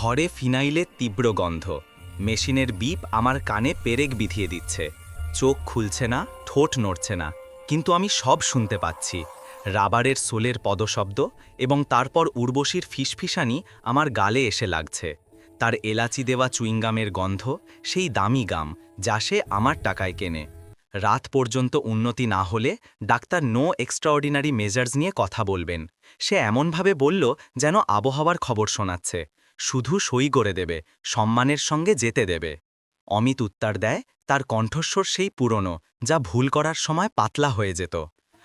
ঘরে ফিনাইলের তীব্র গন্ধ। মেশিনের বিপ আমার কানে পেরেক বিধিয়ে দিচ্ছে। চোখ খুলছে না, ঠোঁট নড়ছে না, কিন্তু আমি সব শুনতে পাচ্ছি। রাবারের সোলের পদশব্দ এবং তারপর উর্বশীর ফিসফিসানি আমার গালে এসে লাগছে। তার এলাচি দেওয়া চুইংগামের গন্ধ, সেই দামি গাম যা সে আমার টাকায় কেনে। রাত পর্যন্ত উন্নতি না হলে ডাক্তার নো এক্সট্রাঅর্ডিনারি মেজার্স নিয়ে কথা বলবেন। সে এমনভাবে বলল যেন আবহাওয়ার খবর শোনাচ্ছে। শুধু সই করে দেবে, সম্মানের সঙ্গে যেতে দেবে। অমিত উত্তর দেয়, তার কণ্ঠস্বর সেই পুরনো, যা ভুল করার সময় পাতলা হয়ে যেত।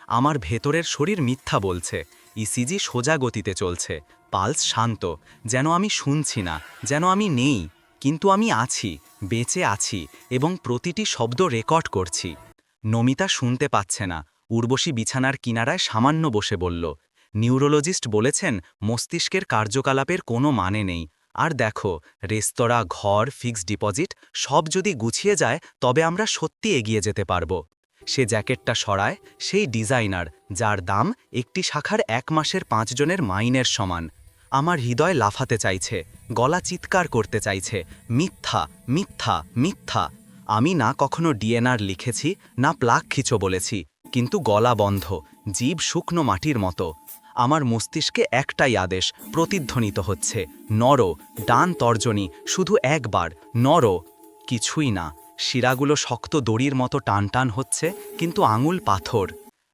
আমার ভেতরের শরীর মিথ্যা বলছে ইসিজি সোজা গতিতে চলছে, পালস শান্ত, যেন আমি শুনছি না, যেন আমি নেই, কিন্তু আমি আছি, বেঁচে আছি, এবং প্রতিটি শব্দ রেকর্ড করছি। নমিতা শুনতে পাচ্ছে না, উর্বশী বিছানার কিনারায় সামান্য বসে বলল নিউরোলজিস্ট বলেছেন, মস্তিষ্কের কার্যকলাপের কোনো মানে নেই। আর দেখো, রেস্তোরাঁ, ঘর, ফিক্সড ডিপোজিট, সব যদি গুছিয়ে যায়, তবে আমরা সত্যি এগিয়ে যেতে পারব। সে জ্যাকেটটা সরায়, সেই ডিজাইনার, যার দাম একটি শাখার এক মাসের পাঁচজনের মাইনের সমান। আমার হৃদয় লাফাতে চাইছে, গলা চিৎকার করতে চাইছে, মিথ্যা মিথ্যা মিথ্যা। আমি না কখনো ডিএনআর লিখেছি, না প্লাক খিচো বলেছি, কিন্তু গলা বন্ধ, জীব শুকনো মাটির মতো। আমার মস্তিষ্কে একটাই আদেশ, প্রতিধ্বনিত হচ্ছে। নর, ডান তর্জনী, শুধু একবার। নর, কিছুই না। শিরাগুলো শক্ত দড়ির মতো টান টান হচ্ছে, কিন্তু আঙুল পাথর।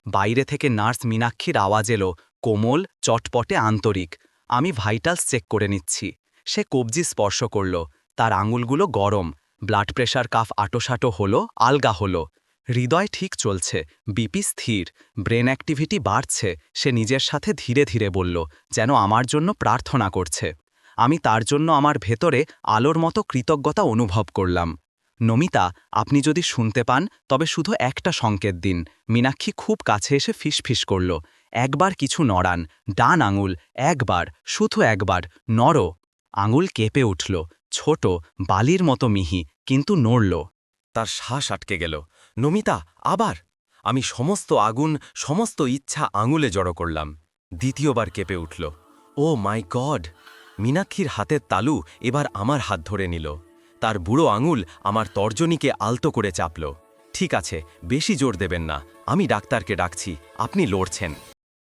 বাইরে থেকে নার্স মীনাক্ষীর আওয়াজ এলো, কোমল, চটপটে আন্তরিক। আমি ভাইটালস চেক করে নিচ্ছি। সে কবজি স্পর্শ করল। তার আঙুলগুলো গরম। ব্লাড প্রেশার কাফ আটোসাটো হলো, আলগা হলো। হৃদয় ঠিক চলছে, বিপি স্থির, ব্রেন অ্যাক্টিভিটি বাড়ছে, সে নিজের সাথে ধীরে ধীরে বলল, যেন আমার জন্য প্রার্থনা করছে। আমি তার জন্য আমার ভেতরে আলোর মতো কৃতজ্ঞতা অনুভব করলাম। নমিতা, আপনি যদি শুনতে পান, তবে শুধু একটা সংকেত দিন। মীনাক্ষী খুব কাছে এসে ফিসফিস করল, একবার কিছু নড়ান, ডান আঙুল, একবার, শুধু একবার নর আঙুল কেঁপে উঠল, ছোট, বালির মতো মিহি, কিন্তু নড়ল। তার শ্বাস আটকে গেল। নমিতা, আবার? আমি সমস্ত আগুন, সমস্ত ইচ্ছা আঙুলে জড়ো করলাম। দ্বিতীয়বার কেঁপে উঠল। ও মাই গড! মীনাক্ষীর হাতের তালু এবার আমার হাত ধরে নিল। তার বুড়ো আঙুল আমার তর্জনীকে আলতো করে চাপল। ঠিক আছে, বেশি জোর দেবেন না, আমি ডাক্তারকে ডাকছি, আপনি লড়ছেন।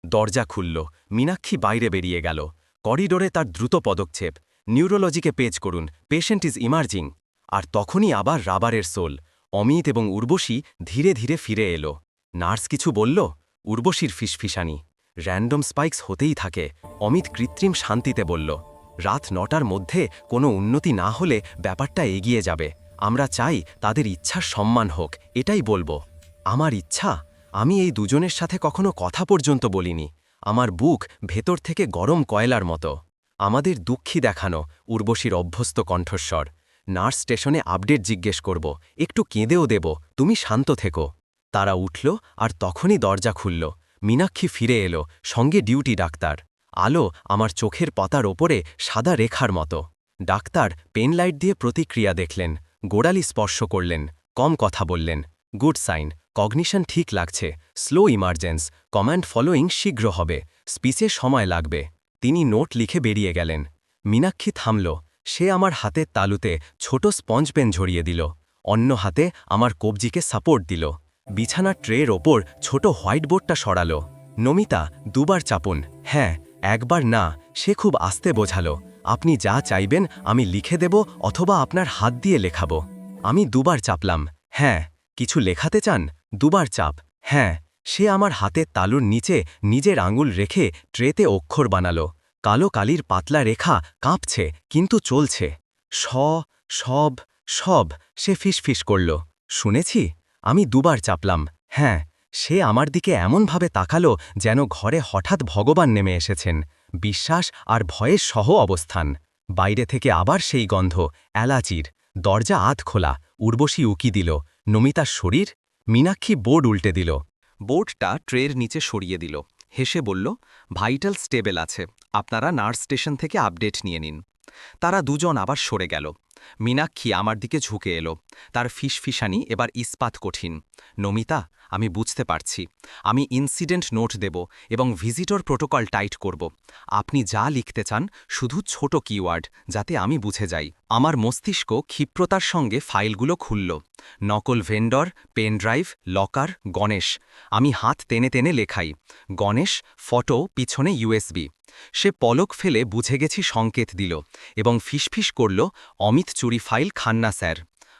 দরজা খুলল, মীনাক্ষী বাইরে বেরিয়ে গেল। করিডোরে তার দ্রুত পদক্ষেপ। নিউরোলজিকে পেজ করুন, পেশেন্ট ইজ ইমার্জিং। আর তখনই আবার রাবারের সোল। অমিত এবং উর্বশী ধীরে ধীরে ফিরে এলো। নার্স কিছু বলল, উর্বশীর ফিসফিসানি। র্যান্ডম স্পাইক্স হতেই থাকে। অমিত কৃত্রিম শান্তিতে বলল, রাত নটার মধ্যে কোনো উন্নতি না হলে ব্যাপারটা এগিয়ে যাবে। আমরা চাই তাদের ইচ্ছার সম্মান হোক, এটাই বলব। আমার ইচ্ছা, আমি এই দুজনের সাথে কখনো কথা পর্যন্ত বলিনি। আমার বুক ভেতর থেকে গরম কয়লার মতো। আমাদের দুঃখী দেখানো উর্বশীর অভ্যস্ত কণ্ঠস্বর। নার্স স্টেশনে আপডেট জিজ্ঞেস করব, একটু কেঁদেও দেব, তুমি শান্ত থেকো। তারা উঠল আর তখনই দরজা খুলল। মীনাক্ষী ফিরে এলো, সঙ্গে ডিউটি ডাক্তার। আলো আমার চোখের পাতার ওপরে সাদা রেখার মতো। ডাক্তার পেনলাইট দিয়ে প্রতিক্রিয়া দেখলেন, গোড়ালি স্পর্শ করলেন, কম কথা বললেন, গুড সাইন, কগনিশন ঠিক লাগছে, স্লো ইমার্জেন্স, কমান্ড ফলোয়িং শীঘ্র হবে, স্পিচে সময় লাগবে। তিনি নোট লিখে বেরিয়ে গেলেন। মীনাক্ষী থামল সে আমার হাতের তালুতে ছোট স্পঞ্জ পেন ঝরিয়ে দিল। অন্য হাতে আমার কবজিকে সাপোর্ট দিল। বিছানার ট্রের ওপর ছোট হোয়াইট বোর্ডটা সরালো। নমিতা, দুবার চাপুন। হ্যাঁ একবার না, সে খুব আস্তে বোঝালো। আপনি যা চাইবেন আমি লিখে দেব অথবা আপনার হাত দিয়ে লেখাব। আমি দুবার চাপলাম। হ্যাঁ কিছু লেখাতে চান? দুবার চাপ। হ্যাঁ সে আমার হাতের তালুর নিচে নিজের আঙুল রেখে ট্রেতে অক্ষর বানালো। কালো কালির পাতলা রেখা কাঁপছে, কিন্তু চলছে। স সব সব, সে ফিসফিস করল। শুনেছি? আমি দুবার চাপলাম। হ্যাঁ সে আমার দিকে এমনভাবে তাকালো যেন ঘরে হঠাৎ ভগবান নেমে এসেছেন। বিশ্বাস আর ভয়ের সহ অবস্থান। বাইরে থেকে আবার সেই গন্ধ, এলাচির। দরজা আধ খোলা, উর্বশী উকি দিল। নমিতার শরীর? মীনাক্ষী বোর্ড উল্টে দিল। বোর্ডটা ট্রের নিচে সরিয়ে দিল। হেসে বলল, ভাইটাল স্টেবেল আছে। আপনারা নার্স স্টেশন থেকে আপডেট নিয়ে নিন। তারা দুজন আবার সরে গেল। মীনাক্ষী আমার দিকে ঝুঁকে এলো। তার ফিসফিসানি এবার ইস্পাত কঠিন। নমিতা, আমি বুঝতে পারছি। আমি ইনসিডেন্ট নোট দেব এবং ভিজিটর প্রোটোকল টাইট করব। আপনি যা লিখতে চান, শুধু ছোট কিওয়ার্ড, যাতে আমি বুঝে যাই। আমার মস্তিষ্ক ক্ষিপ্রতার সঙ্গে ফাইলগুলো খুলল। নকল vendor, pen drive, locker, Ganesh. আমি হাত টেনে টেনে লেখাই, গণেশ, ফটো, পিছনে ইউএসবি। সে পলক ফেলে বুঝে গেছি সংকেত দিল এবং ফিসফিস করল, অমিত চুরি ফাইল খান্না স্যার।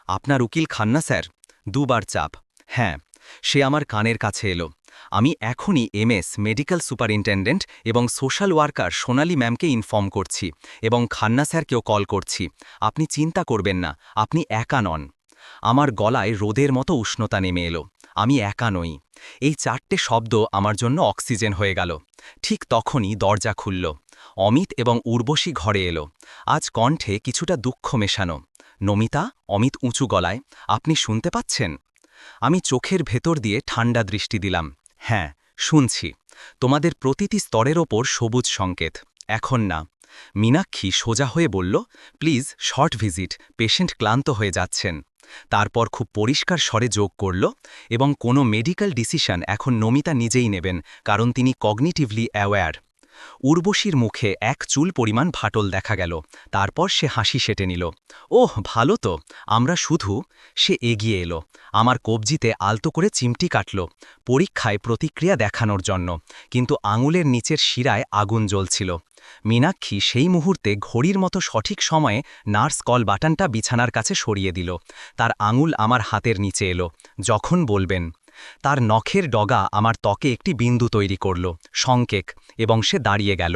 আপনার উকিল খান্না স্যার? দুবার চাপ। হ্যাঁ সে আমার কানের কাছে এলো। আমি এখনই এমএস, মেডিকেল সুপারিনটেন্ডেন্ট এবং সোশ্যাল ওয়ার্কার সোনালি ম্যামকে ইনফর্ম করছি এবং খান্না স্যারকেও কল করছি। আপনি চিন্তা করবেন না, আপনি একা নন। আমার গলায় রোদের মতো উষ্ণতা নেমে এলো। আমি একা নই। এই চারটে শব্দ আমার জন্য অক্সিজেন হয়ে গেল। ঠিক তখনই দরজা খুলল। অমিত এবং উর্বশী ঘরে এলো। আজ কণ্ঠে কিছুটা দুঃখ মেশানো। নমিতা, অমিত উঁচু গলায়, আপনি শুনতে পাচ্ছেন? আমি চোখের ভেতর দিয়ে ঠান্ডা দৃষ্টি দিলাম। হ্যাঁ শুনছি। তোমাদের প্রতিটি স্তরের ওপর সবুজ সংকেত। এখন না। মীনাক্ষী সোজা হয়ে বলল, প্লিজ, শর্ট ভিজিট। পেশেন্ট ক্লান্ত হয়ে যাচ্ছেন। তারপর খুব পরিষ্কার স্বরে যোগ করল এবং কোনো মেডিকেল ডিসিশন এখন নমিতা নিজেই নেবেন, কারণ তিনি কগনিটিভলি অ্যাওয়্যার উর্বশীর মুখে এক চুল পরিমাণ ফাটল দেখা গেল। তারপর সে হাসি সেটে নিল। ওহ, ভালো তো। আমরা শুধু সে এগিয়ে এলো। আমার কবজিতে আলতো করে চিমটি কাটল। পরীক্ষায় প্রতিক্রিয়া দেখানোর জন্য। কিন্তু আঙুলের নিচের শিরায় আগুন জ্বলছিল। মীনাক্ষী সেই মুহূর্তে ঘড়ির মতো সঠিক সময়ে নার্স কল বাটনটা বিছানার কাছে সরিয়ে দিল। তার আঙুল আমার হাতের নিচে এলো। যখন বলবেন তার নখের ডগা আমার ত্বকে একটি বিন্দু তৈরি করল, সংকেক, এবং সে দাঁড়িয়ে গেল।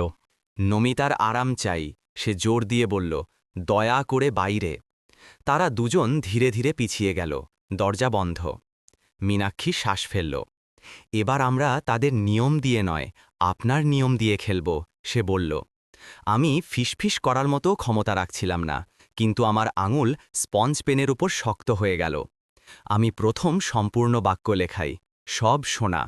নমিতার আরাম চাই, সে জোর দিয়ে বলল, দয়া করে বাইরে। তারা দুজন ধীরে ধীরে পিছিয়ে গেল, দরজা বন্ধ। মীনাক্ষী শ্বাস ফেলল, এবার আমরা তাদের নিয়ম দিয়ে নয়, আপনার নিয়ম দিয়ে খেলব। সে বলল, আমি ফিসফিস করার মতো ক্ষমতা রাখছিলাম না, কিন্তু আমার আঙুল স্পঞ্জ পেনের উপর শক্ত হয়ে গেল। আমি প্রথম সম্পূর্ণ বাক্য লেখাই, সব শোনা।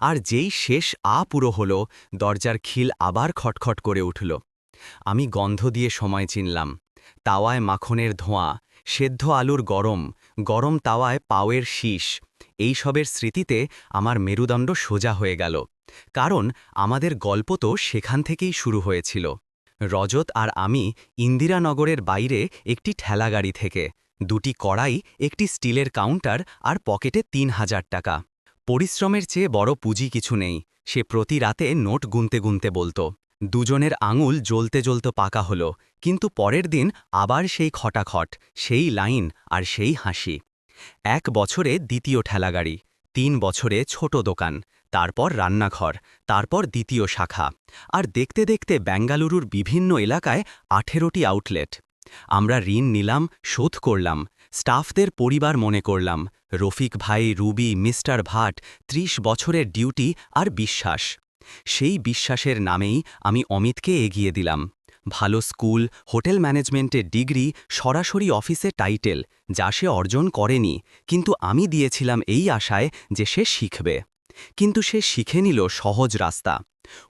আর যেই শেষ আ পুরো হল, দরজার খিল আবার খটখট করে উঠল। আমি গন্ধ দিয়ে সময় চিনলাম। তাওয়ায় মাখনের ধোঁয়া, সেদ্ধ আলুর গরম গরম তাওয়ায় পাওয়ের শীষ, এইসবের স্মৃতিতে আমার মেরুদণ্ড সোজা হয়ে গেল। কারণ আমাদের গল্প তো সেখান থেকেই শুরু হয়েছিল। রজত আর আমি ইন্দিরানগরের বাইরে একটি ঠেলাগাড়ি থেকে দুটি কড়াই, একটি স্টিলের কাউন্টার আর পকেটে তিন হাজার টাকা। পরিশ্রমের চেয়ে বড় পুঁজি কিছু নেই। সে প্রতি রাতে নোট গুনতে গুনতে বলতো। দুজনের আঙুল জ্বলতে জ্বলতে পাকা হল, কিন্তু পরের দিন আবার সেই খটাখট, সেই লাইন আর সেই হাসি। এক বছরে দ্বিতীয় ঠেলাগাড়ি তিন বছরে ছোট দোকান, তারপর রান্নাঘর, তারপর দ্বিতীয় শাখা। আর দেখতে দেখতে বেঙ্গালুরুর বিভিন্ন এলাকায় আঠেরোটি আউটলেট আমরা ঋণ নিলাম, শোধ করলাম, স্টাফদের পরিবার মনে করলাম, রফিক ভাই, রুবি, মিস্টার ভাট, ত্রিশ বছরের ডিউটি আর বিশ্বাস। সেই বিশ্বাসের নামেই আমি অমিতকে এগিয়ে দিলাম। ভালো স্কুল, হোটেল ম্যানেজমেন্টের ডিগ্রি, সরাসরি অফিসে টাইটেল, যা সে অর্জন করেনি, কিন্তু আমি দিয়েছিলাম এই আশায় যে সে শিখবে। কিন্তু সে শিখে নিল সহজ রাস্তা।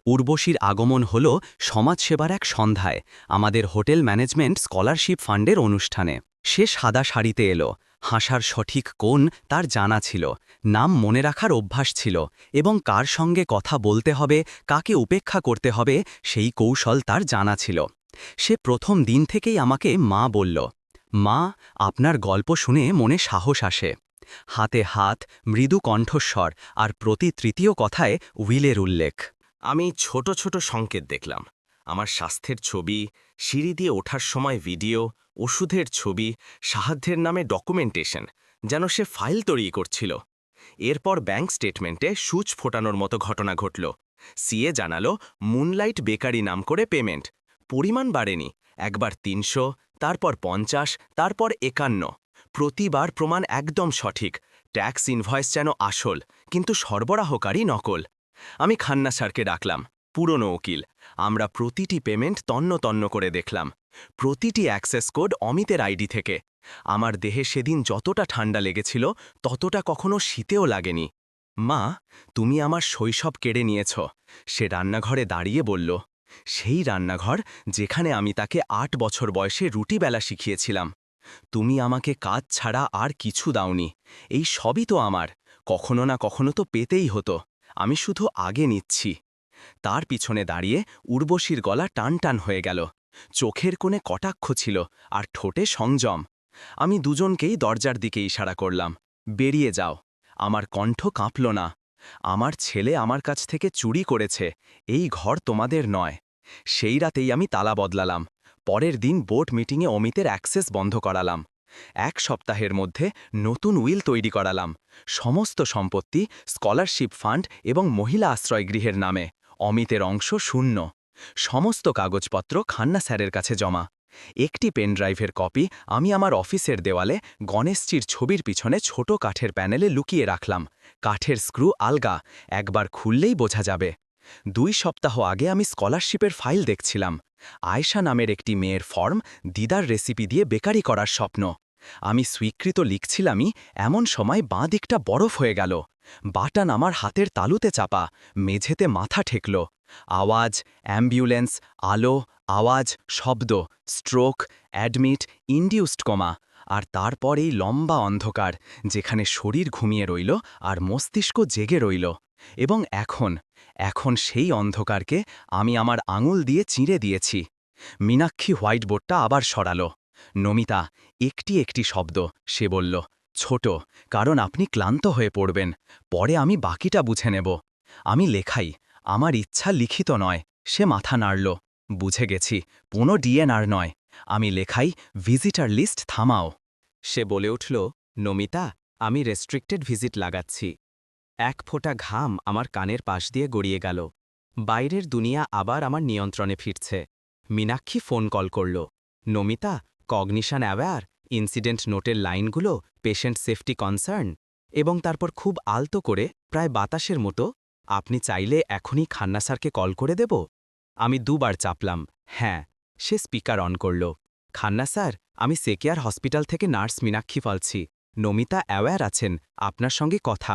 উর্বশীর আগমন হল সমাজসেবার এক সন্ধ্যায়, আমাদের হোটেল ম্যানেজমেন্ট স্কলারশিপ ফান্ডের অনুষ্ঠানে। সে সাদা শাড়িতে এলো, হাসার সঠিক কোন তার জানা ছিল, নাম মনে রাখার অভ্যাস ছিল, এবং কার সঙ্গে কথা বলতে হবে, কাকে উপেক্ষা করতে হবে, সেই কৌশল তার জানা ছিল। সে প্রথম দিন থেকেই আমাকে মা বলল, মা, আপনার গল্প শুনে মনে সাহস আসে। হাতে হাত, মৃদু কণ্ঠস্বর আর প্রতি তৃতীয় কথায় উইলের উল্লেখ। আমি ছোট ছোট সংকেত দেখলাম। আমার স্বাস্থ্যের ছবি, সিঁড়ি দিয়ে ওঠার সময় ভিডিও, ওষুধের ছবি, সাহায্যের নামে ডকুমেন্টেশন, যেন সে ফাইল তৈরি করছিল। এরপর ব্যাংক স্টেটমেন্টে সূচ ফোটানোর মতো ঘটনা ঘটল। সিএ জানালো, মুনলাইট বেকারি নাম করে পেমেন্ট। পরিমাণ বাড়েনি। একবার তিনশো, তারপর পঞ্চাশ, তারপর একান্ন। প্রতিবার প্রমাণ একদম সঠিক। ট্যাক্স ইনভয়েস যেন আসল, কিন্তু সরবরাহকারী নকল। আমি খান্না স্যারকে ডাকলাম, পুরনো উকিল, আমরা প্রতিটি পেমেন্ট তন্ন তন্ন করে দেখলাম। প্রতিটি অ্যাক্সেস কোড অমিতের আইডি থেকে। আমার দেহে সেদিন যতটা ঠান্ডা লেগেছিল, ততটা কখনো শীতেও লাগেনি। মা, তুমি আমার শৈশব কেড়ে নিয়েছ। সে রান্নাঘরে দাঁড়িয়ে বলল, সেই রান্নাঘর যেখানে আমি তাকে আট বছর বয়সে রুটি বেলা শিখিয়েছিলাম। তুমি আমাকে কাজ ছাড়া আর কিছু দাওনি। এই সবই তো আমার। কখনো না কখনো তো পেতেই হতো। আমি শুধু আগে নিচ্ছি। তার পিছনে দাঁড়িয়ে উর্বশীর গলা টান টান হয়ে গেল। চোখের কোণে কটাক্ষ ছিল আর ঠোঁটে সংযম। আমি দুজনকেই দরজার দিকে ইশারা করলাম। বেরিয়ে যাও। আমার কণ্ঠ কাঁপল না। আমার ছেলে আমার কাছ থেকে চুরি করেছে। এই ঘর তোমাদের নয়। সেই রাতেই আমি তালা বদলালাম। পরের দিন বোর্ড মিটিংয়ে অমিতের অ্যাক্সেস বন্ধ করালাম। এক সপ্তাহের মধ্যে নতুন উইল তৈরি করালাম। সমস্ত সম্পত্তি, স্কলারশিপ ফান্ড এবং মহিলা আশ্রয়গৃহের নামে। অমিতের অংশ শূন্য। সমস্ত কাগজপত্র খান্না স্যারের কাছে জমা। একটি পেনড্রাইভের কপি আমি আমার অফিসের দেওয়ালে গণেশজির ছবির পিছনে ছোট কাঠের প্যানেলে লুকিয়ে রাখলাম। কাঠের স্ক্রু আলগা, একবার খুললেই বোঝা যাবে। দুই সপ্তাহ আগে আমি স্কলারশিপের ফাইল দেখছিলাম। আয়শা নামের একটি মেয়ের ফর্ম দিদার রেসিপি দিয়ে বেকারি করার স্বপ্ন। আমি স্বীকৃত লিখছিলামই, এমন সময় বাঁ দিকটা বরফ হয়ে গেল। বাটান আমার হাতের তালুতে চাপা, মেঝেতে মাথা ঠেকল। আওয়াজ, অ্যাম্বুলেন্স, আলো, আওয়াজ, শব্দ, স্ট্রোক, অ্যাডমিট, ইন্ডিউসড কমা, আর তারপর এই লম্বা অন্ধকার, যেখানে শরীর ঘুমিয়ে রইল আর মস্তিষ্ক জেগে রইল। এবং এখন এখন সেই অন্ধকারকে আমি আমার আঙুল দিয়ে চিঁড়ে দিয়েছি। মীনাক্ষী হোয়াইট বোর্ডটা আবার সরালো। নমিতা, একটি একটি শব্দ। সে বলল, ছোট, কারণ আপনি ক্লান্ত হয়ে পড়বেন। পরে আমি বাকিটা বুঝে নেব। আমি লেখাই, আমার ইচ্ছা লিখিত নয় সে মাথা নাড়ল। বুঝে গেছি, পুনো ডিএনআর নয়। আমি লেখাই, ভিজিটার লিস্ট থামাও সে বলে উঠল, নমিতা, আমি রেস্ট্রিক্টেড ভিজিট লাগাচ্ছি। এক ফোঁটা ঘাম আমার কানের পাশ দিয়ে গড়িয়ে গেল। বাইরের দুনিয়া আবার আমার নিয়ন্ত্রণে ফিরছে। মীনাক্ষী ফোন কল করল। নমিতা, কগনিশন অ্যাওয়্যার, ইনসিডেন্ট নোটের লাইনগুলো, পেশেন্ট সেফটি কনসার্ন, এবং তারপর খুব আলতো করে, প্রায় বাতাসের মতো, আপনি চাইলে এখনই খান্না স্যারকে কল করে দেব? আমি দুবার চাপলাম। হ্যাঁ সে স্পিকার অন করল। খান্না স্যার, আমি সেকেয়ার হসপিটাল থেকে নার্স মীনাক্ষী ফলছি নমিতা অ্যাওয়্যার আছেন, আপনার সঙ্গে কথা।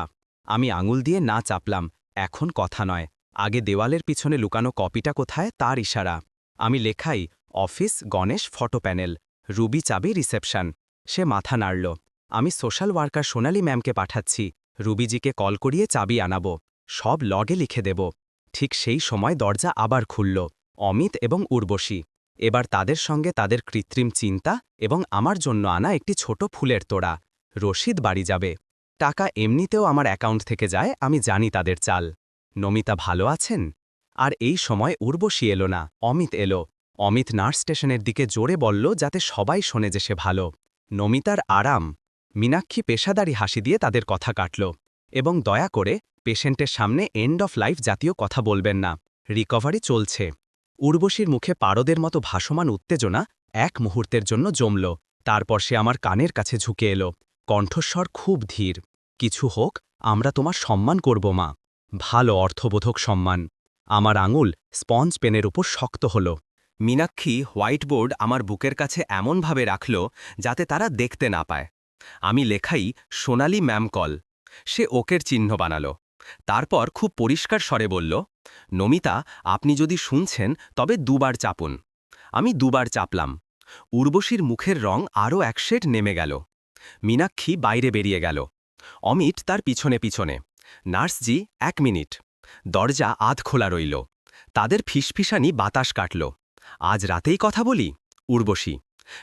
আমি আঙুল দিয়ে না চাপলাম, এখন কথা নয়। আগে দেওয়ালের পিছনে লুকানো কপিটা কোথায় তার ইশারা। আমি লেখাই, office, Ganesh, photo panel, Ruby চাবি, রিসেপশন। সে মাথা নাড়ল। আমি সোশ্যাল ওয়ার্কার সোনালি ম্যামকে পাঠাচ্ছি, রুবিজিকে কল করিয়ে চাবি আনাব, সব লগে লিখে দেব। ঠিক সেই সময় দরজা আবার খুলল, অমিত এবং উর্বশী। এবার তাদের সঙ্গে তাদের কৃত্রিম চিন্তা এবং আমার জন্য আনা একটি ছোট ফুলের তোড়া। রশিদ বাড়ি যাবে। টাকা এমনিতেও আমার অ্যাকাউন্ট থেকে যায়, আমি জানি তাদের চাল। নমিতা, ভালো আছেন? আর এই সময় উর্বশী এলো না। অমিত এলো। অমিত নার্স স্টেশনের দিকে জোরে বলল যাতে সবাই শোনে যে সে ভালো। নমিতার আরাম। মীনাক্ষী পেশাদারি হাসি দিয়ে তাদের কথা কাটল এবং দয়া করে পেশেন্টের সামনে এন্ড অফ লাইফ জাতীয় কথা বলবেন না। রিকভারি চলছে। উর্বশীর মুখে পারদের মতো ভাসমান উত্তেজনা এক মুহূর্তের জন্য জমল। তারপর সে আমার কানের কাছে ঝুঁকে এলো। কণ্ঠস্বর খুব ধীর। কিছু হোক, আমরা তোমার সম্মান করব, মা। ভালো অর্থবোধক সম্মান। আমার আঙুল স্পঞ্জ পেনের উপর শক্ত হল। মীনাক্ষী হোয়াইট বোর্ড আমার বুকের কাছে এমনভাবে রাখল যাতে তারা দেখতে না পায়। আমি লেখাই সোনালি ম্যাম কল। সে ওকের চিহ্ন বানাল। তারপর খুব পরিষ্কার স্বরে বলল, নমিতা, আপনি যদি শুনছেন, তবে দুবার চাপুন। আমি দুবার চাপলাম। উর্বশীর মুখের রং আরও এক শেড নেমে গেল। মীনাক্ষী বাইরে বেরিয়ে গেল। অমিত তার পিছনে পিছনে। নার্সজি, এক মিনিট। দরজা আধ খোলা রইল। তাদের ফিসফিসানি বাতাস কাটল। আজ রাতেই কথা বলি? উর্বশী।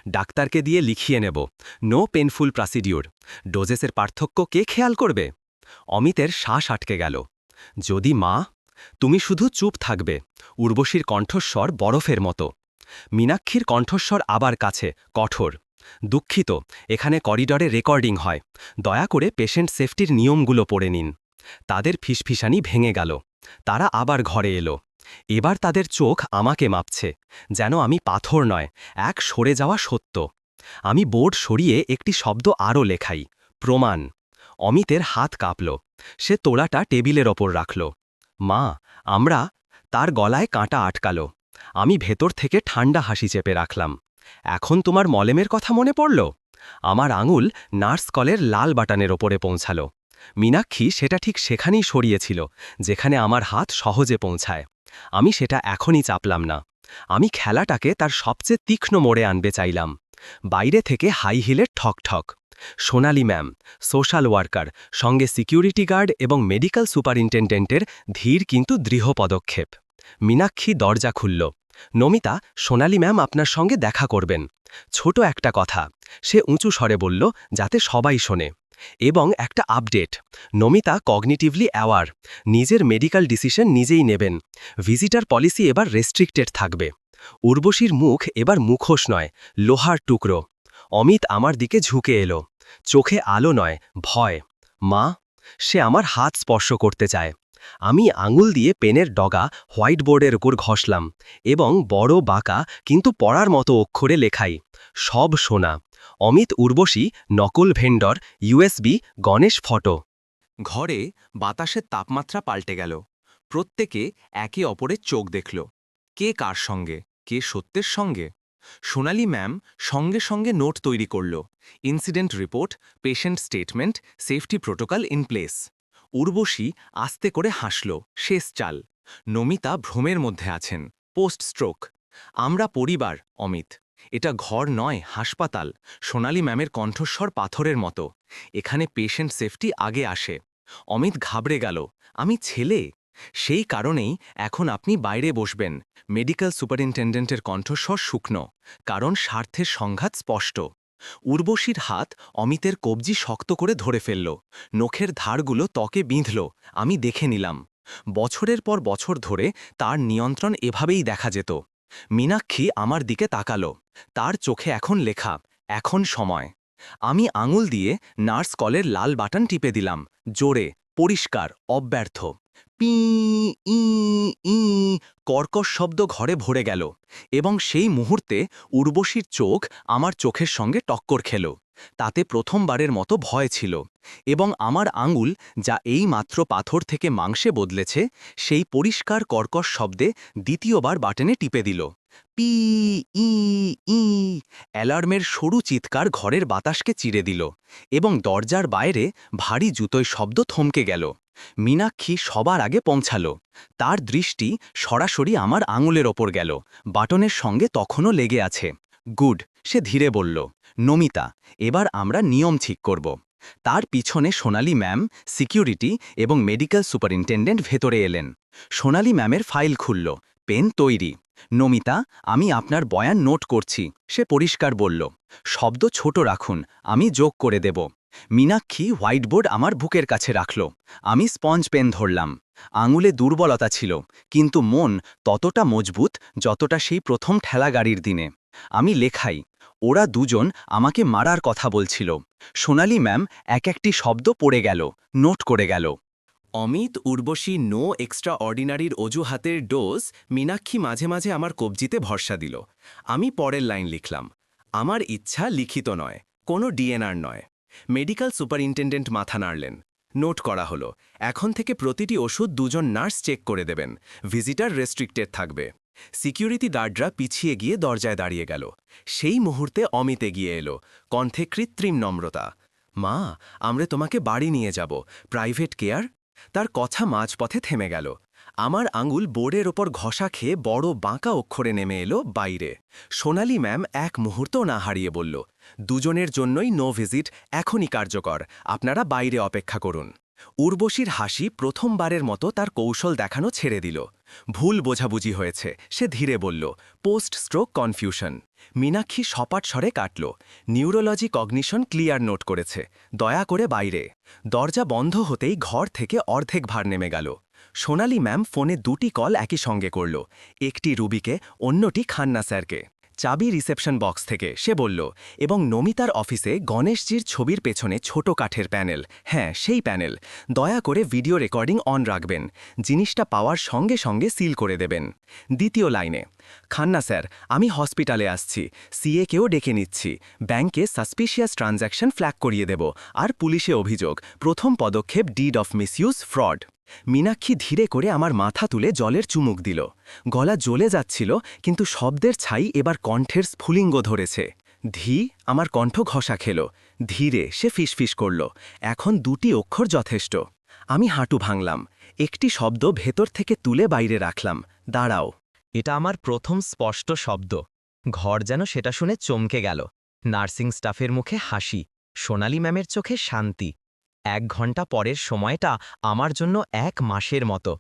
ডাক্তারকে দিয়ে লিখিয়ে নেব। No painful procedure. ডোজেসের পার্থক্য কে খেয়াল করবে? অমিতের শ্বাস আটকে গেল। যদি মা, তুমি শুধু চুপ থাকবে। উর্বশীর কণ্ঠস্বর বরফের মতো। মীনাক্ষীর কণ্ঠস্বর আবার কাছে, কঠোর। দুঃখিত, এখানে করিডরে রেকর্ডিং হয়। দয়া করে পেশেন্ট সেফটির নিয়মগুলো পড়ে নিন। তাদের ফিসফিসানি ভেঙে গেল। তারা আবার ঘরে এলো। এবার তাদের চোখ আমাকে মাপছে, যেন আমি পাথর নয়, এক সরে যাওয়া সত্য। আমি বোর্ড সরিয়ে একটি শব্দ আরও লেখাই, প্রমাণ। অমিতের হাত কাঁপল। সে তোলাটা টেবিলের ওপর রাখল। মা, আমরা, তার গলায় কাঁটা আটকাল। আমি ভেতর থেকে ঠান্ডা হাসি চেপে রাখলাম। এখন তোমার মলেমের কথা মনে পড়ল? আমার আঙুল নার্স কলের লাল বাটানের ওপরে পৌঁছাল। মীনাক্ষী সেটা ঠিক সেখানেই সরিয়েছিল, যেখানে আমার হাত সহজে পৌঁছায়। আমি সেটা এখনই চাপলাম না। আমি খেলাটাকে তার সবচেয়ে তীক্ষ্ণ মোড়ে আনবে চাইলাম। বাইরে থেকে হাই হিলের ঠক ঠক। সোনালি ম্যাম, সোশ্যাল ওয়ার্কার, সঙ্গে সিকিউরিটি গার্ড এবং মেডিকেল সুপারিনটেন্ডেন্টের ধীর কিন্তু দৃঢ় পদক্ষেপ। মীনাক্ষী দরজা খুলল। নমিতা, সোনালি ম্যাম আপনার সঙ্গে দেখা করবেন। ছোট একটা কথা, সে উঁচু স্বরে বলল, যাতে সবাই শোনে। এবং একটা আপডেট, নমিতা কগনিটিভলি অ্যাওয়ার, নিজের মেডিকেল ডিসিশন নিজেই নেবেন। ভিজিটার পলিসি এবার রেস্ট্রিক্টেড থাকবে। উর্বশীর মুখ এবার মুখোশ নয়, লোহার টুকরো। অমিত আমার দিকে ঝুঁকে এলো। চোখে আলো নয়, ভয়। মা, সে আমার হাত স্পর্শ করতে চায়। আমি আঙুল দিয়ে পেনের ডগা হোয়াইট বোর্ডের উপর ঘষলাম এবং বড় বাঁকা কিন্তু পড়ার মতো অক্ষরে লেখাই, সব শোনা অমিত উর্বশী, নকল ভেন্ডর ইউএসবি গণেশ ফটো। ঘরে বাতাসের তাপমাত্রা পাল্টে গেল। প্রত্যেকে একে অপরের চোখ দেখল। কে কার সঙ্গে? কে সত্যের সঙ্গে? সোনালি ম্যাম সঙ্গে সঙ্গে নোট তৈরি করল। Incident report, patient statement, safety protocol in place. Urvashi আস্তে করে হাসল, শেষ চাল। নমিতা ভ্রমের মধ্যে আছেন। Post stroke. আমরা পরিবার, অমিত। এটা ঘর নয়, হাসপাতাল। সোনালি ম্যামের কণ্ঠস্বর পাথরের মতো। এখানে পেশেন্ট সেফটি আগে আসে। অমিত ঘাবড়ে গেল। আমি ছেলে? সেই কারণেই এখন আপনি বাইরে বসবেন। মেডিকেল সুপারিনটেন্ডেন্টের কণ্ঠস্বর শুকনো, কারণ স্বার্থের সংঘাত স্পষ্ট। উর্বশীর হাত অমিতের কবজি শক্ত করে ধরে ফেলল। নখের ধারগুলো ত্বকে বিঁধল। আমি দেখে নিলাম। বছরের পর বছর ধরে তার নিয়ন্ত্রণ এভাবেই দেখা যেত। মীনাক্ষী আমার দিকে তাকালো। তার চোখে এখন লেখা, এখন সময়। আমি আঙুল দিয়ে নার্স কলের লাল বাটন টিপে দিলাম। জোরে, পরিষ্কার, অব্যর্থ। পি, ই ই কর্কশ শব্দ ঘরে ভরে গেল এবং সেই মুহূর্তে উর্বশীর চোখ আমার চোখের সঙ্গে টক্কর খেল। তাতে প্রথমবারের মতো ভয় ছিল এবং আমার আঙুল যা এই মাত্র পাথর থেকে মাংসে বদলেছে, সেই পরিষ্কার কর্কশ শব্দে দ্বিতীয়বার বাটনে টিপে দিল। পি, ই ই অ্যালার্মের সরু চিৎকার ঘরের বাতাসকে চিরে দিল এবং দরজার বাইরে ভারী জুতোয় শব্দ থমকে গেল। মীনাক্ষী সবার আগে পৌঁছালো। তার দৃষ্টি সরাসরি আমার আঙুলের ওপর গেল। বাটনের সঙ্গে তখনও লেগে আছে। গুড, সে ধীরে বলল। নমিতা, এবার আমরা নিয়ম ঠিক করব। তার পিছনে সোনালি ম্যাম, সিকিউরিটি এবং মেডিকেল সুপারিনটেন্ডেন্ট ভেতরে এলেন। সোনালি ম্যামের ফাইল খুলল। পেন তৈরি। নমিতা, আমি আপনার বয়ান নোট করছি। সে পরিষ্কার বলল। শব্দ ছোট রাখুন, আমি যোগ করে দেব। মীনাক্ষী হোয়াইটবোর্ড আমার বুকের কাছে রাখল। আমি স্পঞ্জ পেন ধরলাম। আঙুলে দুর্বলতা ছিল, কিন্তু মন ততটা মজবুত যতটা সেই প্রথম ঠেলা গাড়ির দিনে। আমি লেখাই, ওরা দুজন আমাকে মারার কথা বলছিল। সোনালি ম্যাম এক একটি শব্দ পড়ে গেল, নোট করে গেল। অমিত উর্বশী নো এক্সট্রা অর্ডিনারির অজুহাতের ডোজ মীনাক্ষী মাঝে মাঝে আমার কবজিতে ভরসা দিল। আমি পরের লাইন লিখলাম, আমার ইচ্ছা লিখিত নয়, কোনো ডিএনআর নয়। মেডিকেল সুপারিনটেন্ডেন্ট মাথা নাড়লেন। নোট করা হলো, এখন থেকে প্রতিটি ওষুধ দুজন নার্স চেক করে দেবেন। ভিজিটার রেস্ট্রিক্টেড থাকবে। সিকিউরিটি গার্ডরা পিছিয়ে গিয়ে দরজায় দাঁড়িয়ে গেল। সেই মুহূর্তে অমিত এগিয়ে এলো, কণ্ঠে কৃত্রিম নম্রতা। মা, আমরা তোমাকে বাড়ি নিয়ে যাব, প্রাইভেট কেয়ার? তার কথা মাঝপথে থেমে গেল। আমার আঙুল বোর্ডের ওপর ঘষা খেয়ে বড় বাঁকা অক্ষরে নেমে এলো বাইরে। সোনালি ম্যাম এক মুহূর্ত না হারিয়ে বলল, দুজনের জন্যই নো ভিজিট এখনই কার্যকর। আপনারা বাইরে অপেক্ষা করুন। উর্বশীর হাসি প্রথমবারের মতো তার কৌশল দেখানো ছেড়ে দিল। ভুল বোঝাবুঝি হয়েছে, সে ধীরে বলল, পোস্ট স্ট্রোক কনফিউশন। মীনাক্ষী সপাট স্বরে কাটল, নিউরোলজি কগনিশন ক্লিয়ার নোট করেছে, দয়া করে বাইরে। দরজা বন্ধ হতেই ঘর থেকে অর্ধেক ভার নেমে গেল। সোনালি ম্যাম ফোনে দুটি কল একই সঙ্গে করল। একটি রুবিকে, অন্যটি খান্না স্যারকে। চাবি রিসেপশন বক্স থেকে সে বলল, এবং নমিতার অফিসে গণেশজির ছবির পেছনে ছোট কাঠের প্যানেল। হ্যাঁ সেই প্যানেল। দয়া করে ভিডিও রেকর্ডিং অন রাখবেন। জিনিসটা পাওয়ার সঙ্গে সঙ্গে সিল করে দেবেন। দ্বিতীয় লাইনে, খান্না স্যার, আমি হসপিটালে আসছি। সিএকেও ডেকে নিচ্ছি। ব্যাংকে সাসপিশিয়াস ট্রানজ্যাকশন ফ্ল্যাগ করিয়ে দেব। আর পুলিশে অভিযোগ, প্রথম পদক্ষেপ deed of misuse fraud. Meenakshi ধীরে করে আমার মাথা তুলে জলের চুমুক দিল। গলা জ্বলে যাচ্ছিল, কিন্তু শব্দের ছাই এবার কণ্ঠের স্ফুলিঙ্গ ধরেছে। ধি আমার কণ্ঠ ঘষা খেল। ধীরে সে ফিসফিস করল। এখন দুটি অক্ষর যথেষ্ট। আমি হাঁটু ভাঙলাম। একটি শব্দ ভেতর থেকে তুলে বাইরে রাখলাম। দাঁড়াও। এটা আমার প্রথম স্পষ্ট শব্দ। ঘর যেন সেটা শুনে চমকে গেল। নার্সিং স্টাফের মুখে হাসি। সোনালি ম্যামের চোখে শান্তি। এক ঘণ্টা পরের সময়টা আমার জন্য এক মাসের মতো।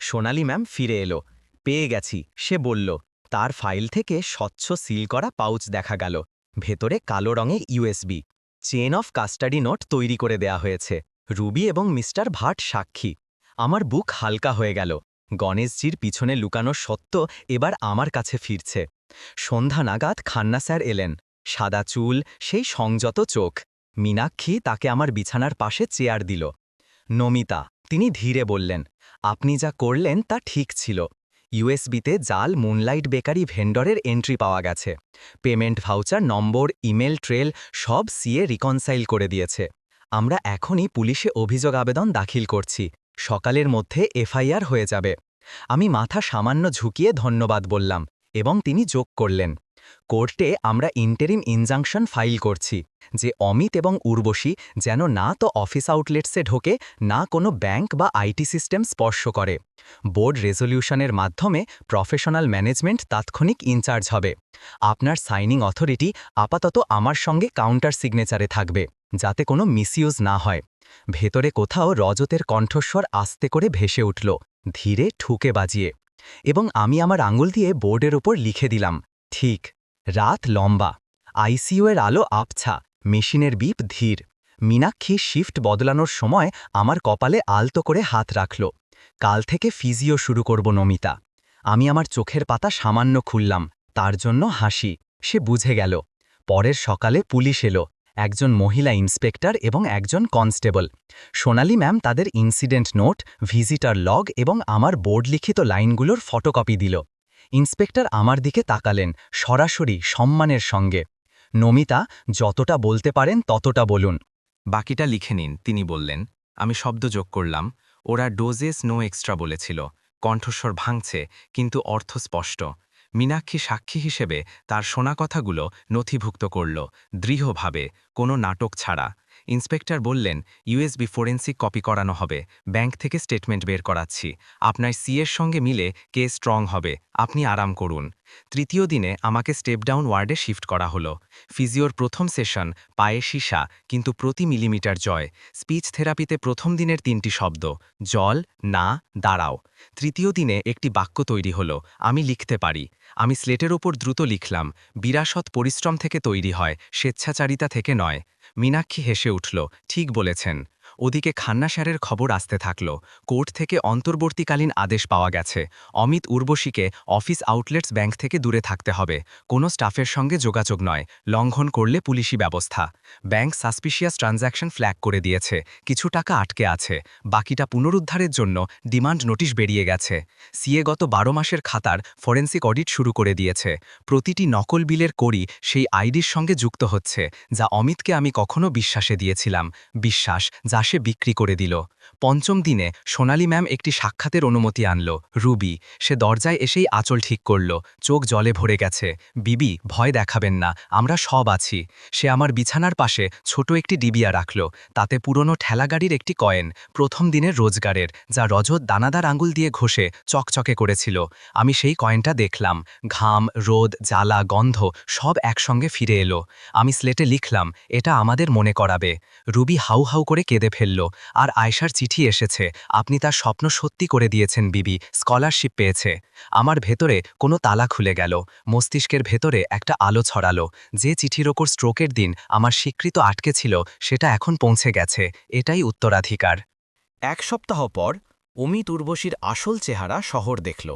সোনালি ম্যাম ফিরে এলো। পেয়ে গেছি, সে বলল। তার ফাইল থেকে স্বচ্ছ সিল করা পাউচ দেখা গেল। ভেতরে কালো রঙে USB chain of custody note তৈরি করে দেয়া হয়েছে। রুবি এবং মিস্টার ভাট সাক্ষী। আমার বুক হালকা হয়ে গেল। গণেশজির পিছনে লুকানো সত্য এবার আমার কাছে ফিরছে। সন্ধ্যা নাগাদ খান্না স্যার এলেন। সাদা চুল, সেই সংযত চোখ। মীনাক্ষী তাকে আমার বিছানার পাশে চেয়ার দিল। নমিতা, তিনি ধীরে বললেন, আপনি যা করলেন তা ঠিক ছিল। ইউএসবিতে জাল, মুনলাইট বেকারি ভেন্ডরের এন্ট্রি পাওয়া গেছে। Payment voucher, number, email, trail সব সিএ রিকনসাইল করে দিয়েছে। আমরা এখনই পুলিশে অভিযোগ আবেদন দাখিল করছি। সকালের মধ্যে এফআইআর হয়ে যাবে। আমি মাথা সামান্য ঝুঁকিয়ে ধন্যবাদ বললাম এবং তিনি যোগ করলেন। কোর্টে আমরা ইন্টারিম ইনজাংশন ফাইল করছি, যে অমিত এবং উর্বশী যেন না তো অফিস আউটলেটসে ঢোকে, না কোনো ব্যাংক বা আইটি সিস্টেম স্পর্শ করে। বোর্ড রেজলিউশনের মাধ্যমে প্রফেশনাল ম্যানেজমেন্ট তাৎক্ষণিক ইনচার্জ হবে। আপনার সাইনিং অথরিটি আপাতত আমার সঙ্গে কাউন্টার সিগনেচারে থাকবে, যাতে কোনো মিসইউজ না হয়। ভেতরে কোথাও রজতের কণ্ঠস্বর আস্তে করে ভেসে উঠল, ধীরে ঠুকে বাজিয়ে। এবং আমি আমার আঙুল দিয়ে বোর্ডের ওপর লিখে দিলাম, ঠিক রাত লম্বা। আইসিইউ এর আলো আবছা। মেশিনের বিপ ধীর। মীনাক্ষী শিফট বদলানোর সময় আমার কপালে আলতো করে হাত রাখল। কাল থেকে ফিজিও শুরু করব নমিতা। আমি আমার চোখের পাতা সামান্য খুললাম। তার জন্য হাসি। সে বুঝে গেল। পরের সকালে পুলিশ এলো। একজন মহিলা ইন্সপেক্টর এবং একজন কনস্টেবল। সোনালি ম্যাম তাদের ইনসিডেন্ট নোট, ভিজিটার লগ এবং আমার বোর্ড লিখিত লাইনগুলোর ফটোকপি দিল। ইন্সপেক্টর আমার দিকে তাকালেন, সরাসরি সম্মানের সঙ্গে। নমিতা, যতটা বলতে পারেন ততটা বলুন। বাকিটা লিখে নিন, তিনি বললেন, আমি শব্দ যোগ করলাম, ওরা ডোজেস নো এক্সট্রা বলেছিল, কণ্ঠস্বর ভাঙছে, কিন্তু অর্থ স্পষ্ট। মীনাক্ষী সাক্ষী হিসেবে তার শোনা কথাগুলো নথিভুক্ত করল, দৃঢ়ভাবে, কোনো নাটক ছাড়া। ইন্সপেক্টর বললেন ইউএসবি ফোরেন্সিক কপি করানো হবে। ব্যাংক থেকে স্টেটমেন্ট বের করাচ্ছি। আপনার সিএর সঙ্গে মিলে কে স্ট্রং হবে। আপনি আরাম করুন। তৃতীয় দিনে আমাকে স্টেপ ডাউন ওয়ার্ডে শিফট করা হলো। ফিজিওর প্রথম সেশন, পায়ে সীসা, কিন্তু প্রতি মিলিমিটার জয়। স্পিচ থেরাপিতে প্রথম দিনের তিনটি শব্দ, জল, না, দাঁড়াও। তৃতীয় দিনে একটি বাক্য তৈরি হলো, আমি লিখতে পারি। আমি স্লেটের ওপর দ্রুত লিখলাম, বিরাসত পরিশ্রম থেকে তৈরি হয়, স্বেচ্ছাচারিতা থেকে নয়। মীনাক্ষী হেসে উঠল ঠিক বলেছেন। ওদিকে খান্না স্যারের খবর আসতে থাকল। কোর্ট থেকে অন্তর্বর্তীকালীন আদেশ পাওয়া গেছে। অমিত উর্বশীকে অফিস আউটলেটস ব্যাংক থেকে দূরে থাকতে হবে। কোনো স্টাফের সঙ্গে যোগাযোগ নয়। লঙ্ঘন করলে পুলিশি ব্যবস্থা। ব্যাংক সাসপিশিয়াস ট্রানজ্যাকশন ফ্ল্যাগ করে দিয়েছে। কিছু টাকা আটকে আছে। বাকিটা পুনরুদ্ধারের জন্য ডিমান্ড নোটিশ বেরিয়ে গেছে। সিএ গত বারো মাসের খাতার ফরেন্সিক অডিট শুরু করে দিয়েছে। প্রতিটি নকল বিলের করি সেই আইডির সঙ্গে যুক্ত হচ্ছে, যা অমিতকে আমি কখনো বিশ্বাসে দিয়েছিলাম। বিশ্বাস, যা সে বিক্রি করে দিল। পঞ্চম দিনে সোনালি ম্যাম একটি সাক্ষাতের অনুমতি আনল। রুবি, সে দরজায় এসেই আঁচল ঠিক করল। চোখ জলে ভরে গেছে। বিবি, ভয় দেখাবেন না, আমরা সব আছি। সে আমার বিছানার পাশে ছোট একটি ডিবিয়া রাখল। তাতে পুরনো ঠেলাগাড়ির একটি কয়েন, প্রথম দিনের রোজগারের, যা রজত দানাদার আঙ্গুল দিয়ে ঘষে চকচকে করেছিল। আমি সেই কয়েনটা দেখলাম। ঘাম, রোদ, জ্বালা, গন্ধ সব একসঙ্গে ফিরে এলো। আমি স্লেটে লিখলাম, এটা আমাদের মনে করাবে। রুবি হাউ হাউ করে কেঁদে ফেলল, আর আয়সার চিঠি এসেছে। আপনি তার স্বপ্ন সত্যি করে দিয়েছেন, বিবি। স্কলারশিপ পেয়েছে। আমার ভেতরে কোনো তালা খুলে গেল। মস্তিষ্কের ভেতরে একটা আলো ছড়ালো। যে চিঠির ওপর স্ট্রোকের দিন আমার স্বীকৃত আটকে ছিল, সেটা এখন পৌঁছে গেছে। এটাই উত্তরাধিকার। এক সপ্তাহ পর, অমিত উর্বশীর আসল চেহারা শহর দেখল।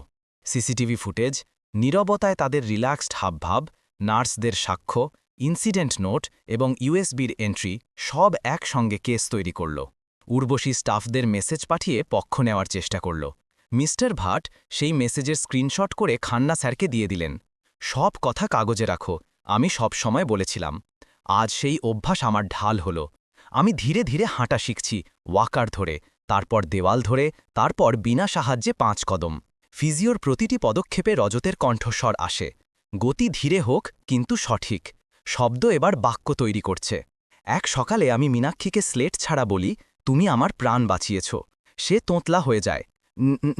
সিসিটিভি ফুটেজ, নীরবতায় তাদের রিল্যাক্সড হাবভাব, নার্সদের সাক্ষ্য, ইনসিডেন্ট নোট এবং ইউএসবির এন্ট্রি সব একসঙ্গে কেস তৈরি করল। উর্বশী স্টাফদের মেসেজ পাঠিয়ে পক্ষ নেওয়ার চেষ্টা করল। মিস্টার ভাট সেই মেসেজের স্ক্রিনশট করে খান্না স্যারকে দিয়ে দিলেন। সব কথা কাগজে রাখো, আমি সব সময় বলেছিলাম। আজ সেই অভ্যাস আমার ঢাল হল। আমি ধীরে ধীরে হাঁটা শিখছি, ওয়াকার ধরে, তারপর দেওয়াল ধরে, তারপর বিনা সাহায্যে পাঁচ কদম। ফিজিওর প্রতিটি পদক্ষেপে রজতের কণ্ঠস্বর আসে। গতি ধীরে হোক, কিন্তু সঠিক। শব্দ এবার বাক্য তৈরি করছে। এক সকালে আমি মীনাক্ষীকে স্লেট ছাড়া বলি তুমি আমার প্রাণ বাঁচিয়েছ। সে তোঁতলা হয়ে যায়।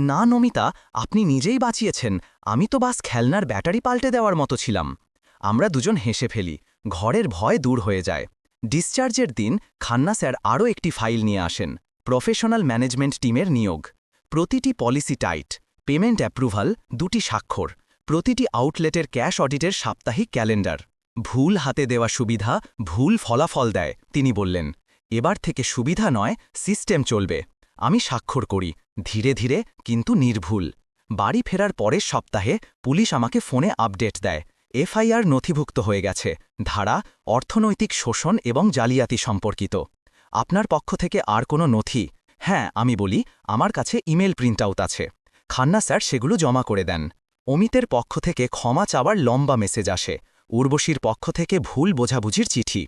"ন- নমিতা, আপনি নিজেই বাঁচিয়েছেন। আমি তো বাস খেলনার ব্যাটারি পাল্টে দেওয়ার মতো ছিলাম। আমরা দুজন হেসে ফেলি। ঘরের ভয় দূর হয়ে যায়। ডিসচার্জের দিন খান্না স্যার আরও একটি ফাইল নিয়ে আসেন। প্রফেশনাল ম্যানেজমেন্ট টিমের নিয়োগ। প্রতিটি পলিসি টাইট। পেমেন্ট অ্যাপ্রুভাল, দুটি স্বাক্ষর। প্রতিটি আউটলেটের ক্যাশ অডিটের সাপ্তাহিক ক্যালেন্ডার। ভুল হাতে দেওয়া সুবিধা, ভুল ফলাফল দেয়, তিনি বললেন। এবার থেকে সুবিধা নয়, সিস্টেম চলবে। আমি স্বাক্ষর করি। ধীরে ধীরে, কিন্তু নির্ভুল। বাড়ি ফেরার পরের সপ্তাহে পুলিশ আমাকে ফোনে আপডেট দেয়। এফআইআর নথিভুক্ত হয়ে গেছে। ধারা, অর্থনৈতিক শোষণ এবং জালিয়াতি সম্পর্কিত। আপনার পক্ষ থেকে আর কোনো নথি? হ্যাঁ আমি বলি, আমার কাছে ইমেল প্রিন্ট আউট আছে। খান্না স্যার সেগুলো জমা করে দেন। অমিতের পক্ষ থেকে ক্ষমা চাওয়ার লম্বা মেসেজ আসে। উর্বশীর পক্ষ থেকে ভুল বোঝাবুঝির চিঠি।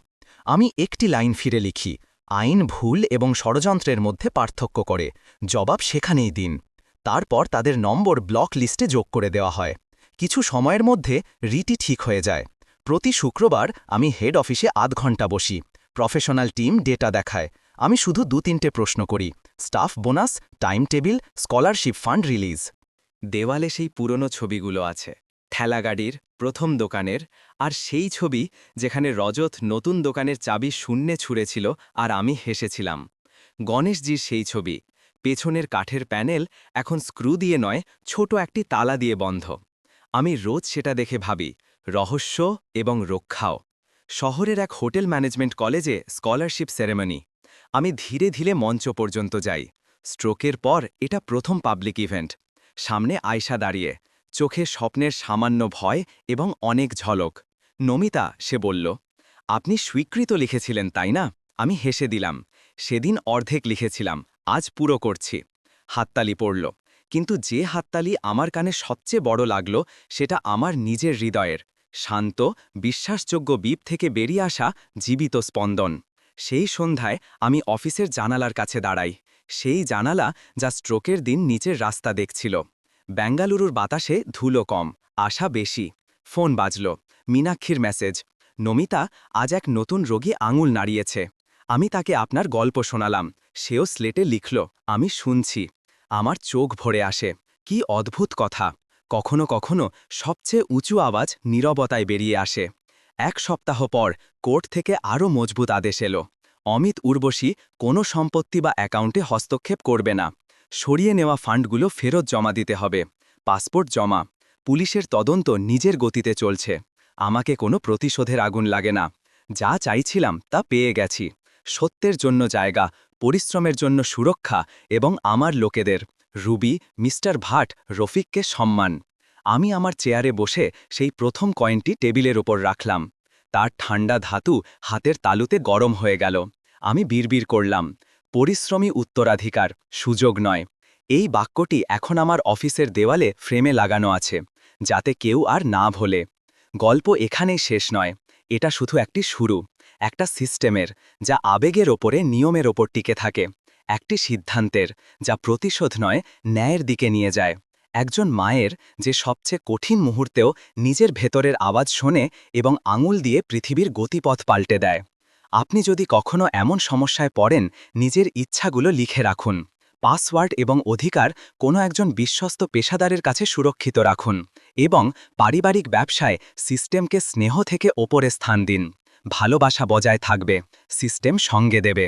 আমি একটি লাইন ফিরে লিখি। আইন, ভুল এবং ষড়যন্ত্রের মধ্যে পার্থক্য করে। জবাব সেখানেই দিন। তারপর তাদের নম্বর ব্লক লিস্টে যোগ করে দেওয়া হয়। কিছু সময়ের মধ্যে রিটি ঠিক হয়ে যায়। প্রতি শুক্রবার আমি হেড অফিসে আধ ঘণ্টা বসি। প্রফেশনাল টিম ডেটা দেখায়। আমি শুধু দু তিনটে প্রশ্ন করি। Staff bonus, time table, scholarship fund release. দেওয়ালে সেই পুরনো ছবিগুলো আছে। ঠেলাগাড়ির প্রথম দোকানের, আর সেই ছবি যেখানে রজত নতুন দোকানের চাবি শূন্যে ছুঁড়েছিল আর আমি হেসেছিলাম। গণেশজির সেই ছবি, পেছনের কাঠের প্যানেল এখন স্ক্রু দিয়ে নয়, ছোট একটি তালা দিয়ে বন্ধ। আমি রোজ সেটা দেখে ভাবি, রহস্য এবং রক্ষাও। শহরের এক হোটেল ম্যানেজমেন্ট কলেজে স্কলারশিপ সেরেমনি। আমি ধীরে ধীরে মঞ্চ পর্যন্ত যাই। স্ট্রোকের পর এটা প্রথম পাবলিক ইভেন্ট। সামনে আয়সা দাঁড়িয়ে চোখে স্বপ্নের সামান্য ভয় এবং অনেক ঝলক। নমিতা, সে বলল, আপনি স্বীকৃত লিখেছিলেন, তাই না? আমি হেসে দিলাম। সেদিন অর্ধেক লিখেছিলাম, আজ পুরো করছি। হাততালি পড়ল। কিন্তু যে হাততালি আমার কানে সবচেয়ে বড় লাগল, সেটা আমার নিজের হৃদয়ের। শান্ত, বিশ্বাসযোগ্য বিপ থেকে বেরিয়ে আসা জীবিত স্পন্দন। সেই সন্ধ্যায় আমি অফিসের জানালার কাছে দাঁড়াই। সেই জানালা যা স্ট্রোকের দিন নিচের রাস্তা দেখছিল। বেঙ্গালুরুর বাতাসে ধুলো কম, আশা বেশি। ফোন বাজল, মীনাক্ষীর মেসেজ। নমিতা, আজ এক নতুন রোগী আঙুল নাড়িয়েছে। আমি তাকে আপনার গল্প শোনালাম, সেও স্লেটে লিখল, আমি শুনছি। আমার চোখ ভরে আসে। কি অদ্ভুত কথা। কখনো কখনো সবচেয়ে উঁচু আওয়াজ নীরবতায় বেরিয়ে আসে। এক সপ্তাহ পর কোর্ট থেকে আরও মজবুত আদেশ এলো। অমিত উর্বশী কোনো সম্পত্তি বা অ্যাকাউন্টে হস্তক্ষেপ করবে না। সরিয়ে নেওয়া ফান্ডগুলো ফেরত জমা দিতে হবে। পাসপোর্ট জমা। পুলিশের তদন্ত নিজের গতিতে চলছে। আমাকে কোনো প্রতিশোধের আগুন লাগে না। যা চাইছিলাম তা পেয়ে গেছি। সত্যের জন্য জায়গা, পরিশ্রমের জন্য সুরক্ষা এবং আমার লোকেদের। রুবি, মিস্টার ভাট, রফিককে সম্মান। আমি আমার চেয়ারে বসে সেই প্রথম কয়েনটি টেবিলের ওপর রাখলাম। তার ঠান্ডা ধাতু হাতের তালুতে গরম হয়ে গেল। আমি বিড়বিড় করলাম। পরিশ্রমী উত্তরাধিকার, সুযোগ নয়। এই বাক্যটি এখন আমার অফিসের দেওয়ালে ফ্রেমে লাগানো আছে, যাতে কেউ আর না ভোলে। গল্প এখানেই শেষ নয়, এটা শুধু একটি শুরু, একটা সিস্টেমের, যা আবেগের ওপরে নিয়মের ওপর টিকে থাকে, একটি সিদ্ধান্তের, যা প্রতিশোধ নয়, ন্যায়ের দিকে নিয়ে যায়। একজন মায়ের, যে সবচেয়ে কঠিন মুহূর্তেও নিজের ভেতরের আওয়াজ শোনে এবং আঙুল দিয়ে পৃথিবীর গতিপথ পাল্টে দেয়। আপনি যদি কখনো এমন সমস্যায় পড়েন, নিজের ইচ্ছাগুলো লিখে রাখুন। পাসওয়ার্ড এবং অধিকার কোনো একজন বিশ্বস্ত পেশাদারের কাছে সুরক্ষিত রাখুন এবং পারিবারিক ব্যবসায় সিস্টেমকে স্নেহ থেকে ওপরে স্থান দিন। ভালোবাসা বজায় থাকবে, সিস্টেম সঙ্গে দেবে।